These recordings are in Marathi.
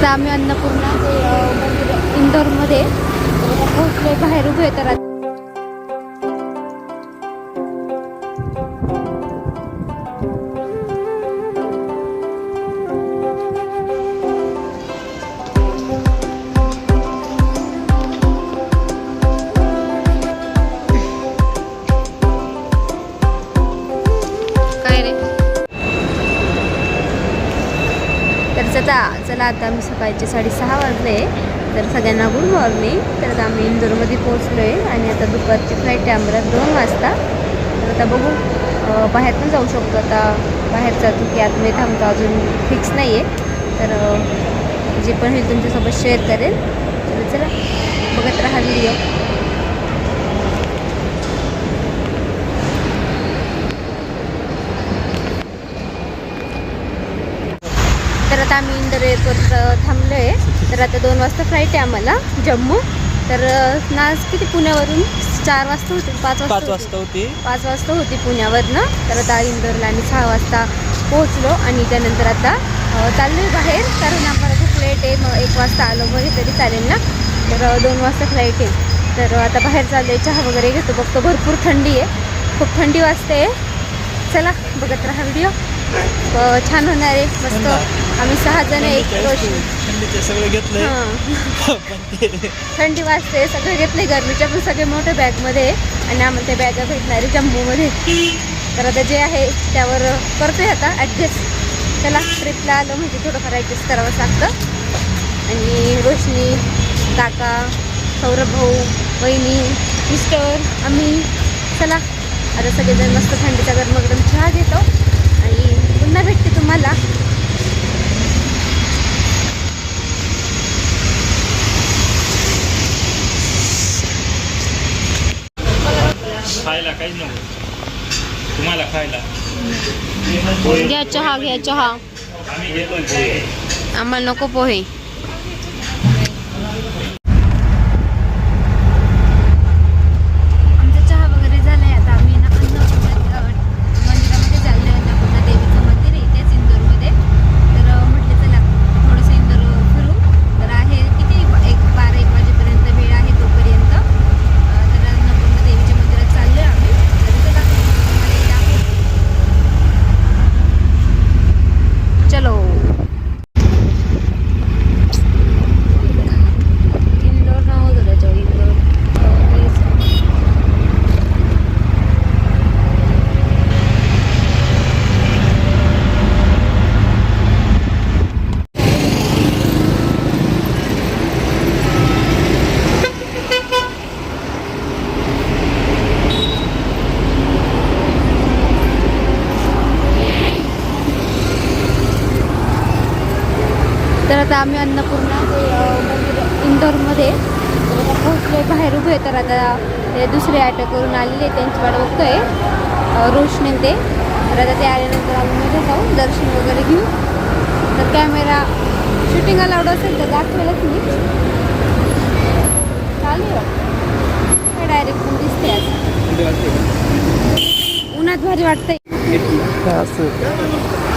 आता आम्ही अन्नपूर्णा इंदोरमध्ये पोहोचले बाहेर उभे तर आता आम्ही सकाळचे साडेसहा वाजले. तर सगळ्यांना गुड मॉर्निंग तर आता आम्ही इंदोरमध्ये पोहोचलो आहे आणि आता दुपारची फ्लाईट आहे आम्हाला दोन वाजता. तर आता बघू बाहेर पण जाऊ शकतो आता. बाहेर जातो की आतमध्ये थांबतो अजून फिक्स नाही आहे तर जे पण होईल तुमच्यासोबत शेअर करेल तर चला बघत राहा व्हिडिओ आता आम्ही इंदोर थांबलो आहे तर आता दोन वाजता फ्लाईट आहे आम्हाला जम्मू. तर अं, ना आज किती? पुण्यावरून चार वाजता होती पाच वाजता पाच होती. वाजता होती. पाच वाजता होती पुण्यावरनं. तर आता इंदोरला आम्ही सहा वाजता पोहोचलो आणि त्यानंतर आता अं, चाललोय बाहेर कारण आम्हाला खूप लेट आहे. मग एक वाजता आलो वगैरे तरी चालेल ना. तर दोन वाजता फ्लाईट आहे. तर आता बाहेर चाललोय चहा वगैरे घेतो. बघतो भरपूर थंडी आहे. खूप थंडी वाजते. चला बघत राहा व्हिडिओ छान होणार आहे. मस्त. आम्ही सहा जण एक सगळे घेतलंय. हां. ते. थंडी वाजते सगळे घेतले गरमीच्या पण सगळे मोठ्या बॅगमध्ये. आणि आम्हाला त्या बॅगा भेटणार जम्बूमध्ये तर आता जे आहे त्यावर करतोय आता ॲडजस्ट त्याला ट्रिपला आलं म्हणजे थोडंफार ॲडजस्ट करावंच लागतं. आणि रोशनी काका सौरभ भाऊ वहिनी मिस्टर आम्ही. चला आता सगळेजण मस्त थंडीचा गरम गरम चहा घेतो. आणि पुन्हा भेटते तुम्हाला. खायला काहीच नको. तुम्हाला खायला. घ्या चहा घ्या चहा. आम्ही पोहे. आम्हाला नको पोहे आमचा चहा वगैरे झालाय आता आम्ही ना अन्नपूर्णा अ, मंदिरामध्ये चाललोय अन्नपूर्णा देवीचं मंदिर आहे इथेच इंदोरमध्ये तर अ, म्हटलं चला थोडंसं इंदोर फिरू तर आहे किती एक बारा एक वाजेपर्यंत वेळ आहे तोपर्यंत अ, तर अन्नपूर्णा देवीच्या मंदिरात चाललोय आम्ही तर चला तुम्हाला हे दाखवते. चलो इंदोर नाव होतं त्याच्यावर इंदोर प्लेस तर आता आम्ही अन्नपूर्णा ते अ, मंदिर इंदोरमध्ये तर आता पोहोचलोय बाहेर उभे आहे. तर आता ते दुसरे ऑटो करून आलेले आहेत, त्यांची वाट बघतोय. रोशनी ते. तर आता ते आल्यानंतर आम्ही मध्ये जाऊ दर्शन वगैरे घेऊ. तर कॅमेरा शूटिंग अलाउड असेल तर दाखवेलच मी. चालेल काय डायरेक्ट पण दिसते आज उन्हात भारी वाटतंय.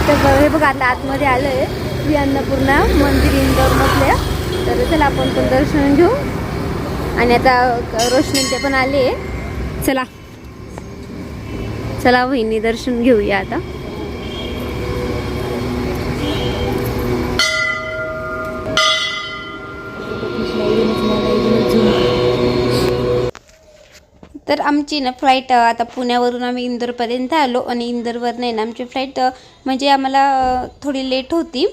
तर हे बघा आता आतमध्ये आलं आहे श्री अन्नपूर्णा मंदिर इंदोरमधल्या तर चला आपण पण दर्शन घेऊ. आणि आता रोशनीचे रोशनी ते पण आले. चला. चला वहिनी दर्शन घेऊया आता. तर आमची ना फ्लाईट आता पुण्यावरून आम्ही इंदोरपर्यंत आलो आणि इंदोरवरून आहे ना आमची फ्लाईट म्हणजे आम्हाला थोडी लेट होती.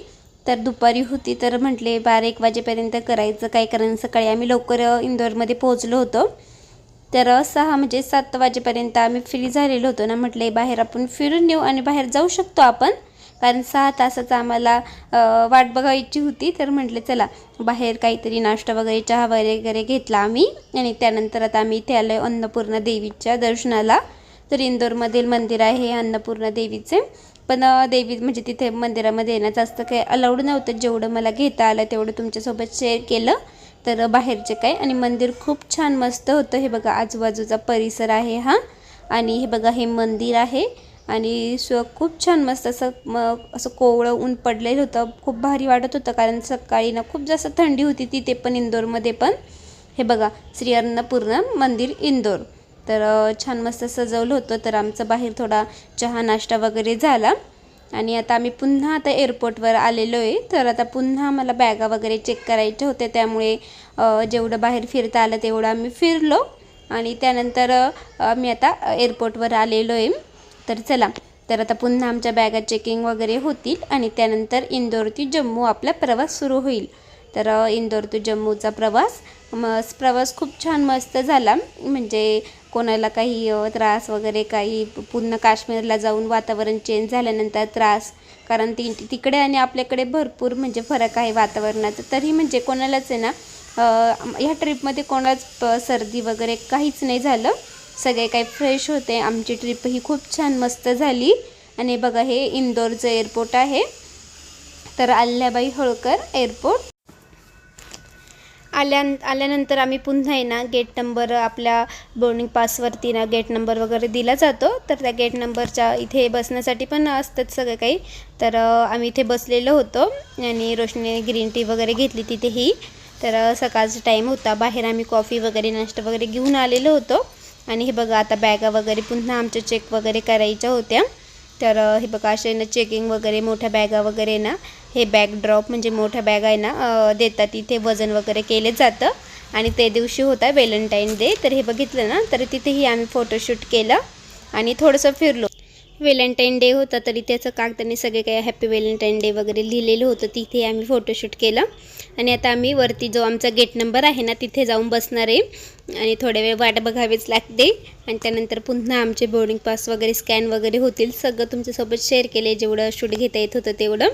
तर दुपारी होती तर म्हटले बारा एक वाजेपर्यंत करायचं काय कारण सकाळी आम्ही लवकर इंदोरमध्ये पोहोचलो होतो. तर सहा म्हणजे सात वाजेपर्यंत आम्ही फ्री झालेलो होतो. ना म्हटले बाहेर आपण फिरून येऊ आणि बाहेर जाऊ शकतो आपण. कारण सहा तासाचा आम्हाला वाट बघायची होती. तर म्हटले चला बाहेर काहीतरी नाश्ता वगैरे चहा वगैरे घेतला आम्ही. आणि त्यानंतर आता आम्ही इथे आलो आहे अन्नपूर्णा देवीच्या दर्शनाला. तर इंदोरमधील मंदिर आहे हे अन्नपूर्णा देवीचे. पण देवी म्हणजे तिथे मंदिरामध्ये येणं जास्त काही अलाउड नव्हतं. जेवढं मला घेता आलं तेवढं तुमच्यासोबत शेअर केलं. तर बाहेरचे काय आणि मंदिर खूप छान मस्त होतं. हे बघा आजूबाजूचा परिसर आहे हा. आणि हे बघा हे मंदिर आहे. आणि स्व खूप छान मस्त असं म असं कोवळं ऊन पडलेलं होतं. खूप भारी वाटत होतं. कारण सकाळी ना खूप जास्त थंडी होती तिथे पण इंदोरमध्ये पण. हे बघा श्री अन्नपूर्णा मंदिर इंदोर. तर छान मस्त सजवलं होतं. तर आमचं बाहेर थोडा चहा नाश्ता वगैरे झाला. आणि आता आम्ही पुन्हा आता एअरपोर्टवर आलेलो आहे तर आता पुन्हा मला बॅगा वगैरे चेक करायचे होते त्यामुळे जेवढं बाहेर फिरता आलं तेवढं आम्ही फिरलो. आणि त्यानंतर आम्ही आता एअरपोर्टवर आलेलो आहे तर चला. तर आता पुन्हा आमच्या बॅगा चेकिंग वगैरे होतील. आणि त्यानंतर इंदोर ते जम्मू आपला प्रवास सुरू होईल. तर इंदोर ते जम्मूचा प्रवास. मस्त प्रवास खूप छान मस्त झाला. म्हणजे कोणाला काही त्रास वगैरे काही पूर्ण काश्मीरला जाऊन वातावरण चेंज झाल्यानंतर त्रास कारण ती तिकडे आणि आपल्याकडे भरपूर म्हणजे फरक आहे वातावरणाचा. तरी म्हणजे कोणालाच आहे ना ह्या ट्रिपमध्ये कोणालाच प- सर्दी वगैरे काहीच नाही झालं. सगळे काही फ्रेश होते. आमची ट्रिप ही खूप छान मस्त झाली. आणि बघा हे इंदोरचं एअरपोर्ट आहे. तर अल्ल्याबाई होळकर एअरपोर्ट आल्या आल्यानंतर आम्ही पुन्हा आहे ना गेट नंबर आपल्या बोर्डिंग पासवरती ना गेट नंबर वगैरे दिला जातो. तर त्या गेट नंबरच्या इथे बसण्यासाठी पण असतात सगळं काही. तर आम्ही इथे बसलेलो होतो आणि रोशनीने ग्रीन टी वगैरे घेतली तिथेही. तर सकाळचा टाईम होता. बाहेर आम्ही कॉफी वगैरे नाश्ता वगैरे घेऊन आलेलो होतो. आणि हे बघा आता बॅगा वगैरे पुन्हा आमच्या चेक वगैरे करायच्या होत्या. तर हे बघा असे ना चेकिंग वगैरे मोठ्या बॅगा वगैरे ना हे बॅकड्रॉप म्हणजे मोठ्या बॅग आहे ना देतात. इथे वजन वगैरे केले जातं. आणि ते दिवशी होता व्हॅलेंटाईन डे तर हे बघितलं ना तर तिथेही आम्ही फोटोशूट केलं आणि थोडंसं फिरलो. व्हॅलेंटाईन डे होता तरी त्याचं कागदाने सगळे काही हॅपी व्हॅलेंटाईन डे वगैरे लिहिलेलं होतं. तिथे आम्ही फोटोशूट केलं. आणि आता आम्ही वरती जो आमचा गेट नंबर आहे ना तिथे जाऊन बसणार आहे. आणि थोड्या वेळ वाट बघावीच लागते. आणि त्यानंतर पुन्हा आमचे बोर्डिंग पास वगैरे स्कॅन वगैरे होतील. सगळं तुमच्यासोबत शेअर केले जेवढं शूट घेता येत होतं तेवढं.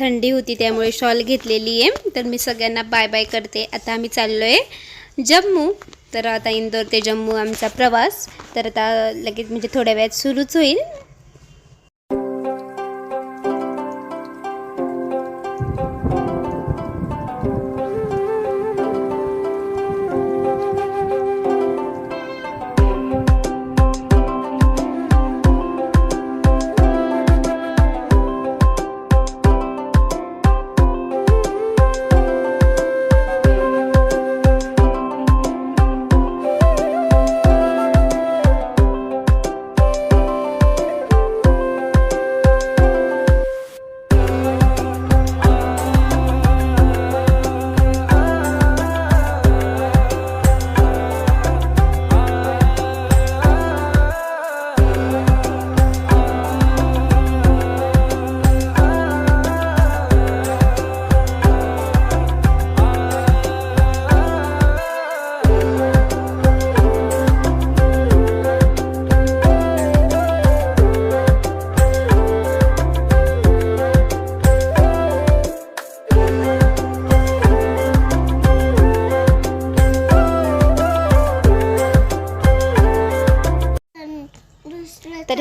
थंडी होती त्यामुळे शॉल घेतलेली आहे. तर मी सगळ्यांना बाय बाय करते. आता आम्ही चाललो आहे जम्मू. तर आता इंदोर ते जम्मू आमचा प्रवास. तर आता लगेच म्हणजे थोड्या वेळात सुरूच होईल.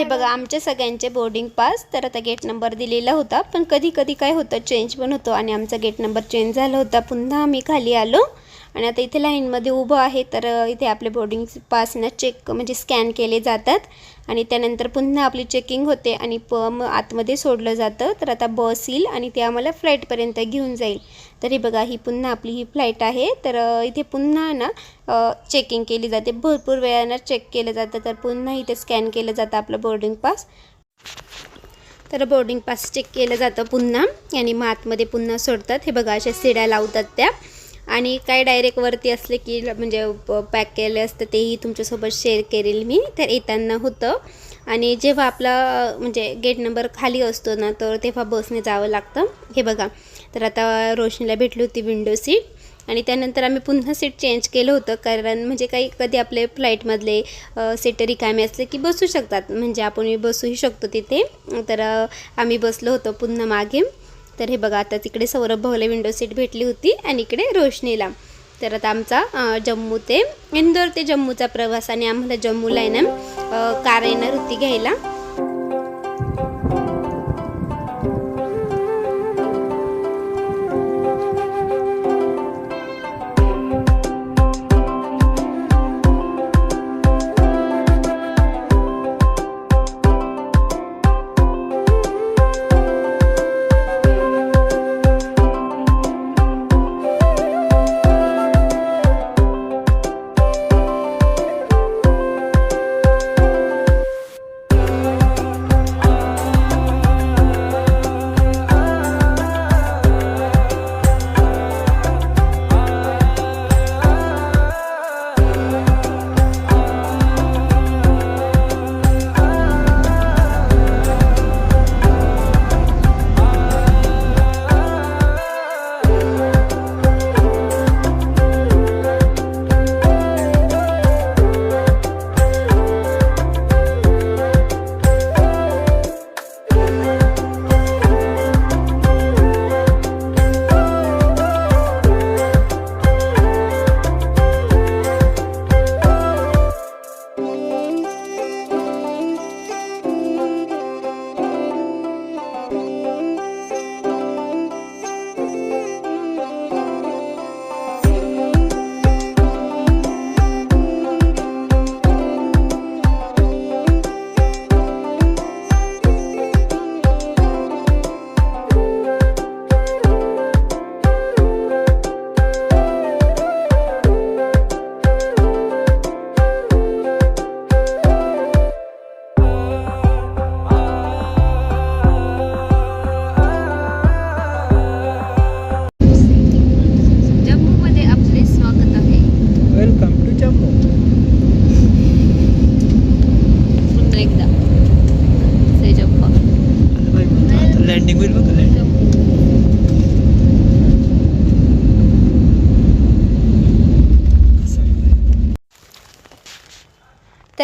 बघा आमच्या सगळ्यांचे बोर्डिंग पास तर आता गेट नंबर दिलेला होता पण कधी कधी काय होतं चेंज पण होतो आणि आमचा गेट नंबर चेंज झाला होता. पुन्हा आम्ही खाली आलो आणि आता इथे लाईनमध्ये उभं आहे. तर इथे आपले बोर्डिंग पासनं चेक म्हणजे स्कॅन केले जातात आणि त्यानंतर पुन्हा आपली चेकिंग होते आणि प आतमध्ये सोडलं जातं. तर आता बस येईल आणि ते आम्हाला फ्लाईटपर्यंत घेऊन जाईल. तर हे बघा ही पुन्हा आपली ही फ्लाईट आहे. तर इथे पुन्हा ना चेकिंग केली जाते. भरपूर वेळानं चेक केलं जातं. तर पुन्हा इथे स्कॅन केलं जातं आपलं बोर्डिंग पास तर बोर्डिंग पास चेक केलं जातं पुन्हा. आणि मग आतमध्ये पुन्हा सोडतात. हे बघा अशा सिड्या लावतात त्या. आणि काय डायरेक्ट वरती असले की म्हणजे पॅक केले असतं तेही तुमच्यासोबत शेअर करेल मी. तर येताना होतं. आणि जेव्हा आपला म्हणजे गेट नंबर खाली असतो ना तर तेव्हा बसने जावं लागतं. हे बघा तर आता रोशनीला भेटली होती विंडो सीट आणि त्यानंतर आम्ही पुन्हा सीट चेंज केलं होतं. कारण म्हणजे काही कधी आपले फ्लाईटमधले सीट रिकामे असले की बसू शकतात. म्हणजे आपण बसूही शकतो तिथे. तर आम्ही बसलो होतो पुन्हा मागे. तर हे बघा आता तिकडे सौरभ भाऊला विंडो सीट भेटली होती आणि इकडे रोशनीला. तर आता आमचा जम्मू ते इंदोर ते जम्मूचा प्रवास आणि आम्हाला जम्मूला आहे ना कार येणार होती घ्यायला.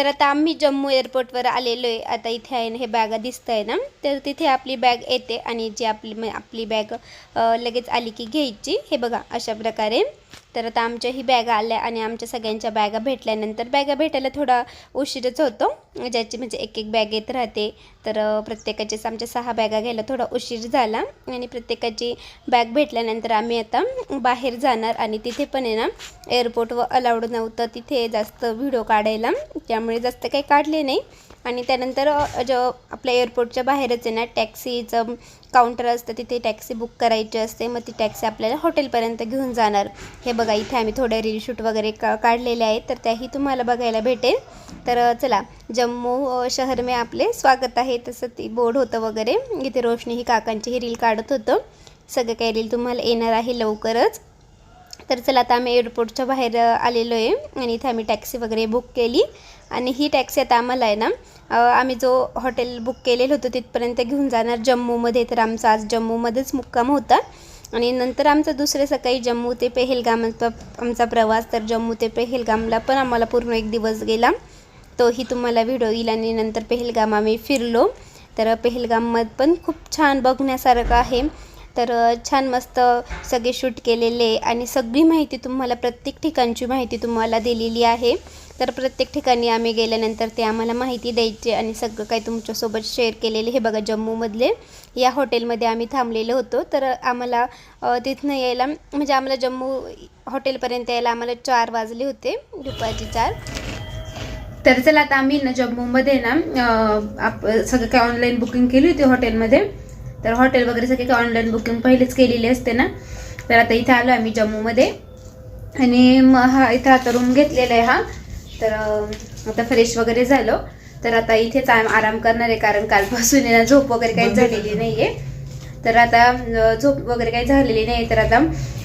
तर आता आम्ही जम्मू एअरपोर्टवर आलेलो आहे आता इथे आहे ना हे बॅगा दिसत आहे ना तर तिथे आपली बॅग येते आणि जी आपली म- आपली बॅग लगेच आली की घ्यायची. हे बघा अशा प्रकारे. तर आता आमच्या ही बॅगा आल्या आणि आमच्या सगळ्यांच्या बॅगा भेटल्यानंतर बॅगा भेटायला थोडा उशीरच होतो. ज्याची म्हणजे एक एक बॅग येत राहते. तर अ, प्रत्येकाचेच आमच्या सहा बॅगा घ्यायला थोडा उशीर झाला आणि प्रत्येकाची बॅग भेटल्यानंतर आम्ही आता बाहेर जाणार आणि तिथे पण आहे ना एअरपोर्टवर अलाउड नव्हतं तिथे जास्त व्हिडिओ काढायला. त्यामुळे जास्त काही काढले नाही. आणि त्यानंतर जो आपल्या एअरपोर्टच्या बाहेरच आहे ना टॅक्सीचं काउंटर असतं तिथे टॅक्सी बुक करायची असते मग ती टॅक्सी आपल्याला हॉटेलपर्यंत घेऊन जाणार. हे बघा इथे आम्ही थोडे रील शूट वगैरे का काढलेले आहेत तर त्याही तुम्हाला बघायला भेटेल. तर चला जम्मू शहर में आपले स्वागत आहे. तसं ती बोर्ड होतं वगैरे. इथे रोशनी ही काकांची ही रील काढत होतं. सगळं काही रील तुम्हाला येणार आहे लवकरच. तर चला आता आम्ही एअरपोर्टच्या बाहेर आलेलो आहे. आणि इथे आम्ही टॅक्सी वगैरे बुक केली. आणि ही टॅक्सी आता आम्हाला आहे ना आम्ही जो हॉटेल बुक केलेलं होतं तिथपर्यंत घेऊन जाणार. जम्मूमध्ये तर आमचा आज जम्मूमध्येच मुक्काम होता. आणि नंतर आमचा दुसऱ्या सकाळी जम्मू ते पेहेलगामचा आमचा प्रवास. तर जम्मू ते पेहेलगामला पण आम्हाला पूर्ण एक दिवस गेला. तोही तुम्हाला व्हिडिओ येईल आणि नंतर पेहेलगाम आम्ही फिरलो. तर पेहेलगाममध्ये पण खूप छान बघण्यासारखं आहे. तर छान मस्त सगळे शूट केलेले आणि सगळी माहिती तुम्हाला प्रत्येक ठिकाणची माहिती तुम्हाला दिलेली आहे. तर प्रत्येक ठिकाणी आम्ही गेल्यानंतर ते आम्हाला माहिती द्यायची आणि सगळं काही तुमच्यासोबत शेअर केलेले हे बघा जम्मूमधले. या हॉटेलमध्ये आम्ही थांबलेलो होतो. तर आम्हाला तिथनं यायला म्हणजे आम्हाला जम्मू हॉटेलपर्यंत यायला आम्हाला चार वाजले होते दुपारचे चार. तर चला आता आम्ही ना जम्मूमध्ये ना आप सगळं काय ऑनलाईन बुकिंग केली होती हॉटेलमध्ये. तर हॉटेल वगैरे सगळे काही ऑनलाईन बुकिंग पहिलेच केलेली असते ना. तर आता इथे आलो आम्ही जम्मूमध्ये. आणि मग हा इथं आता रूम घेतलेला आहे हा. तर आता फ्रेश वगैरे झालो. तर आता इथेच आम- आराम करणार आहे कारण कालपासून ना झोप वगैरे काही झालेली नाही आहे तर आता झोप वगैरे काही झालेली नाही. तर आता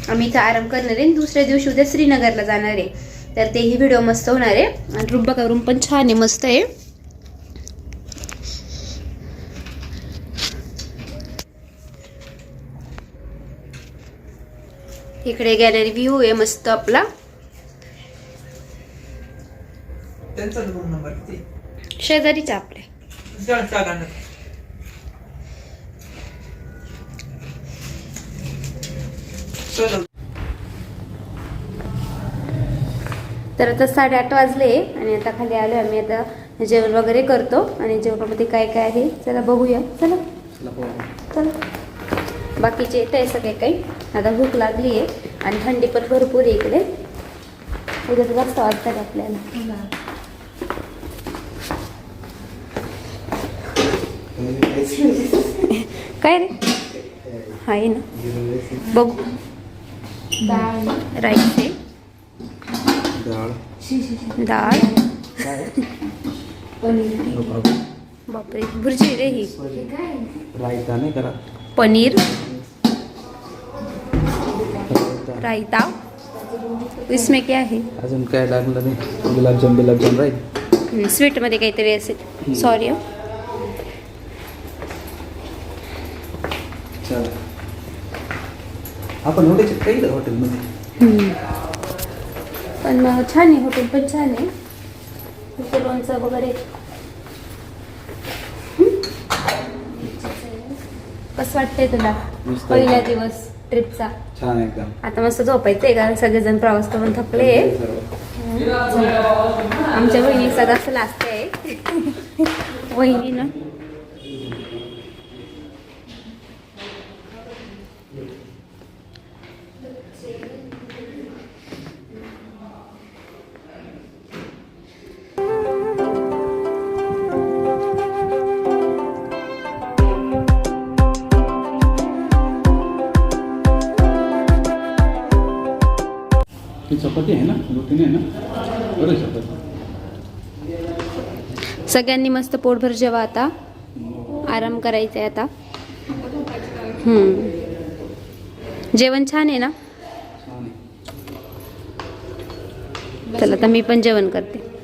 आम्ही इथं आराम करणार आहे. आणि दुसऱ्या दिवशी उद्या श्रीनगरला जाणार आहे. तर तेही व्हिडिओ मस्त होणार आहे. आणि रूम बघा रूम पण छान आहे मस्त आहे. इकडे गॅलरी व्ह्यू आहे मस्त आपला. त्यांचा रूम नंबर किती? शेजारीच आपले. तर आता साडेआठ वाजले आणि आता खाली आलो आम्ही आता जेवण वगैरे करतो आणि जेवणामध्ये काय काय आहे? चला बघूया. चला. चला बाकीचे येत आहे सगळे काही. आता भूक लागली आहे आणि थंडी पण भरपूर आहे इकडे. उद्या जास्त वाजतात आपल्याला? काय रे? आहे ना. बघू. राईस आहे. डाळ बापरे. भुर्जी रे ही. रायता नाही करा. पनीर. रायता. इसमें क्या है? अजून काय लागलं नाही. गुलाबजाम बिलाबजाम राहील. स्वीटमध्ये काहीतरी असेल. सॉरी चल. आपण एवढे काही हॉटेलमध्ये. पण अं, छान आहे हॉटेल पण छान आहे. इथे लोणचं वगैरे. कसं वाटतंय तुला? मस्त. पहिला दिवस. ट्रिपचा. छान एकदम. आता मस्त झोपायचंय का सगळेजण प्रवास करून थकले आमच्या बहिणी सगळं असं लास्ट आहे. वहिनी ना? आहे ना? सगळ्यांनी मस्त पोटभर जेवा आता. आराम करायचा आहे आता. हम्म. जेवण छान आहे ना? चला आता मी पण जेवण करते.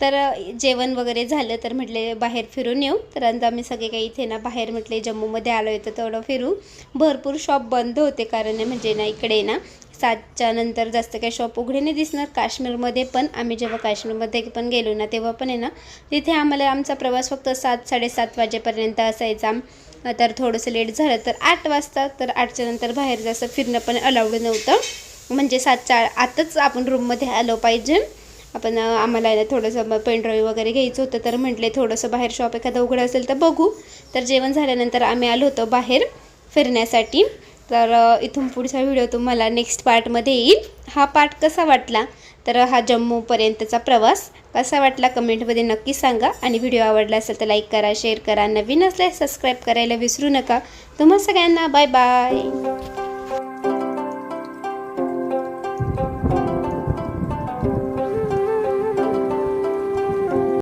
तर जेवण वगैरे झालं तर म्हटले बाहेर फिरून येऊ. तर आता आम्ही सगळे काही इथे ना बाहेर म्हटले जम्मूमध्ये आलो होतो तेवढं फिरू. भरपूर शॉप बंद होते कारण म्हणजे ना इकडे ना सातच्या नंतर जास्त काही शॉप उघडे नाही दिसणार. काश्मीरमध्ये पण आम्ही जेव्हा काश्मीरमध्ये पण गेलो ना तेव्हा पण आहे ना तिथे आम्हाला आमचा प्रवास फक्त सात साडेसात वाजेपर्यंत असायचा. तर थोडंसं लेट झालं तर आठ वाजता तर आठच्या नंतर बाहेर जास्त फिरणं पण अलाउड नव्हतं. म्हणजे सातच्या आतच आपण रूममध्ये आलो पाहिजे. आपण आम्हाला आहे ना थोडंसं पेनड्राईव्ह वगैरे घ्यायचं होतं तर म्हटले थोडंसं बाहेर शॉप एखादं उघडं असेल तर बघू. तर जेवण झाल्यानंतर आम्ही आलो होतो बाहेर फिरण्यासाठी. तर इथून पुढचा व्हिडिओ तुम्हाला नेक्स्ट पार्टमध्ये येईल. हा पार्ट कसा वाटला? तर हा जम्मूपर्यंतचा प्रवास कसा वाटला कमेंटमध्ये नक्की सांगा. आणि व्हिडिओ आवडला असेल तर लाईक करा शेअर करा. नवीन असल्यास सबस्क्राईब करायला विसरू नका. तुम्हा सगळ्यांना बाय बाय